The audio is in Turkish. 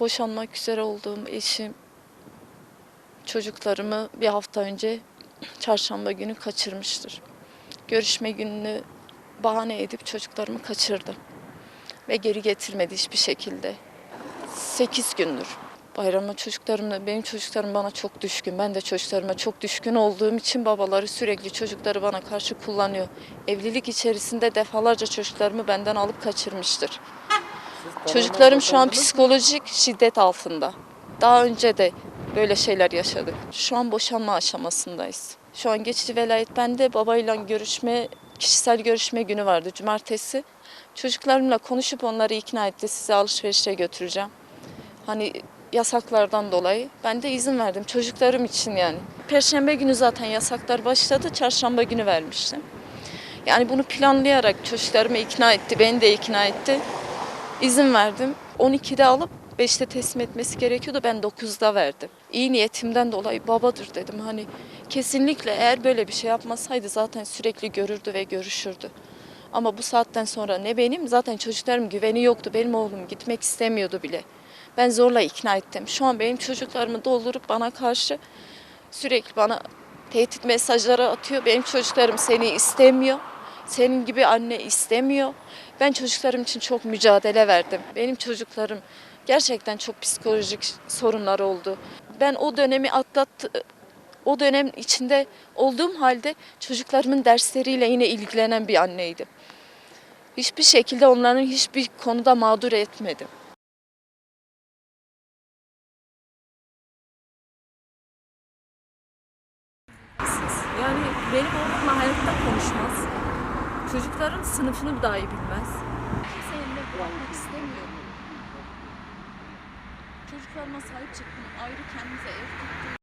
Boşanmak üzere olduğum eşim çocuklarımı bir hafta önce çarşamba günü kaçırmıştır. Görüşme gününü bahane edip çocuklarımı kaçırdı. Ve geri getirmedi hiçbir şekilde. 8 gündür. Bayrama çocuklarımla, benim çocuklarım bana çok düşkün. Ben de çocuklarıma çok düşkün olduğum için babaları sürekli çocukları bana karşı kullanıyor. Evlilik içerisinde defalarca çocuklarımı benden alıp kaçırmıştır. Çocuklarım şu an psikolojik şiddet altında. Daha önce de böyle şeyler yaşadık. Şu an boşanma aşamasındayız. Şu an geçici velayet bende. Babayla görüşme, kişisel görüşme günü vardı cumartesi. Çocuklarımla konuşup onları ikna etti. Sizi alışverişe götüreceğim. Hani yasaklardan dolayı ben de izin verdim çocuklarım için yani. Perşembe günü zaten yasaklar başladı. Çarşamba günü vermiştim. Yani bunu planlayarak çocuklarımı ikna etti, beni de ikna etti. İzin verdim. 12'de alıp 5'te teslim etmesi gerekiyordu. Ben 9'da verdim. İyi niyetimden dolayı babadır dedim. Hani kesinlikle eğer böyle bir şey yapmasaydı zaten sürekli görürdü ve görüşürdü. Ama bu saatten sonra ne benim zaten çocuklarım güveni yoktu. Benim oğlum gitmek istemiyordu bile. Ben zorla ikna ettim. Şu an benim çocuklarımı doldurup bana karşı sürekli bana tehdit mesajları atıyor. Benim çocuklarım seni istemiyor. Senin gibi anne istemiyor. Ben çocuklarım için çok mücadele verdim. Benim çocuklarım gerçekten çok psikolojik sorunlar oldu. Ben o dönemi atlattı o dönem içinde olduğum halde çocuklarımın dersleriyle yine ilgilenen bir anneydim. Hiçbir şekilde onların hiçbir konuda mağdur etmedim. Yani benim oğlumla hayatta konuşmaz. Çocukların sınıfını dahi bilmez. Seninle bırakmak istemiyorum. Çocuklarıma sahip çıktım. Ayrı kendimize ev tuttum.